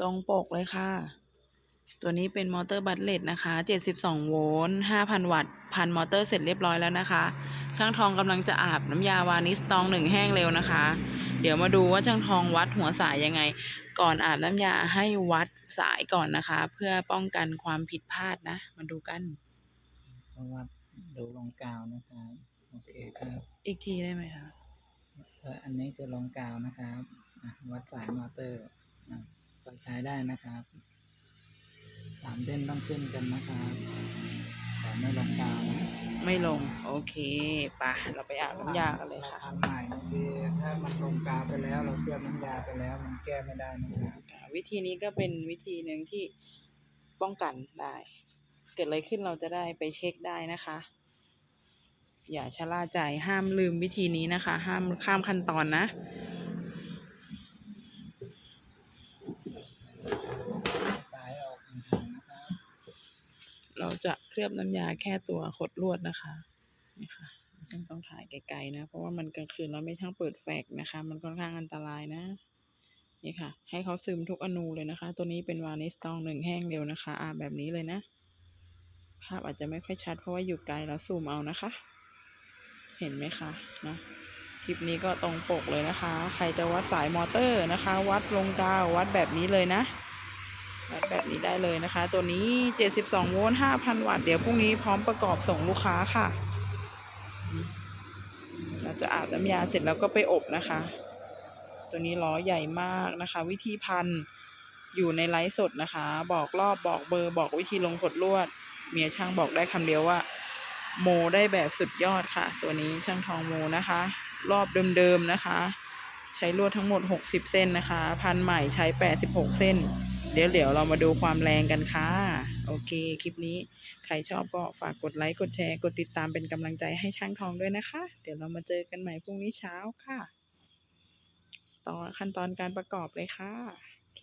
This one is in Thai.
ตรงปกเลยค่ะ ตัวนี้เป็นมอเตอร์บัตเลตนะคะ 72 โวลต์5,000 วัตต์ พันมอเตอร์เสร็จเรียบร้อยแล้วนะคะ ช่างทองกำลังจะอาบน้ำยาวานิสตองหนึ่งแห้งเร็วนะคะ เดี๋ยวมาดูว่าช่างทองวัดหัวสายยังไง ก่อนอาบน้ำยาให้วัดสายก่อนนะคะ เพื่อป้องกันความผิดพลาดนะ มาดูกันเพราะว่าดูลงกาวนะครับโอเคครับอีกทีได้ไหมคะเอ่ออันนี้คือลงกาวนะครับอะวัดสายมอเตอร์อะก็ ใช้ได้นะครับสามเส้นต้องขึ้นกันนะครับแต่ไม่ลงกาวนะไม่ลง โอเคปะเราไปอาบน้ำยากันเลยค่ะ ทำใหม่นะคือถ้ามันลงกาวไปแล้วเราเคลือบน้ำยาไปแล้ว มันแก้ไม่ได้นะครับวิธีนี้ก็เป็นวิธีหนึ่งที่ป้องกันได้ เกิดอะไรขึ้นเราจะได้ไปเช็คได้นะคะ อย่าชะล่าใจห้ามลืมวิธีนี้นะคะ ห้ามข้ามขั้นตอนนะ สายออกห่างๆนะครับ เราจะเคลือบน้ำยาแค่ตัวขดลวดนะคะนี่ค่ะช่างต้องถ่ายไกลๆนะ เพราะว่ามันกลางคืนเราไม่ช่างเปิดแฟลชนะคะ มันค่อนข้างอันตรายนะ นี่ค่ะ ให้เขาซึมทุกอนูเลยนะคะ ตัวนี้เป็นวานิสตองหนึ่งแห้งเร็วนะคะอาแบบนี้เลยนะ ภาพอาจจะไม่ค่อยชัดเพราะว่าอยู่ไกลแล้วซูมเอานะคะ เห็นไหมคะนะคลิปนี้ก็ตรงปกเลยนะคะ ใครจะวัดสายมอเตอร์นะคะ วัดลงกาววัดแบบนี้เลยนะ แบบนี้ได้เลยนะคะ ตัวนี้ 72 โวลต์5,000 วัตต์ เดี๋ยวพรุ่งนี้พร้อมประกอบส่งลูกค้าค่ะ เราจะอาบน้ำยาเสร็จแล้วก็ไปอบนะคะ ตัวนี้ล้อใหญ่มากนะคะ วิธีพันอยู่ในไลฟ์สดนะคะ บอกรอบบอกเบอร์บอกวิธีลงกดลวด เมียช่างบอกได้คำเดียวว่า โมได้แบบสุดยอดค่ะ ตัวนี้ช่างทองโมนะคะ รอบเดิมๆนะคะ ใช้ลวดทั้งหมด 60 เส้นนะคะ พันใหม่ใช้ 86 เส้น เดี๋ยวเดี๋ยวเรามาดูความแรงกันค่ะ โอเค คลิปนี้ ใครชอบก็ฝากกดไลค์กดแชร์กดติดตามเป็นกำลังใจให้ช่างทองด้วยนะคะ เดี๋ยวเรามาเจอกันใหม่พรุ่งนี้เช้าค่ะ ต่อขั้นตอนการประกอบเลยค่ะ โอเค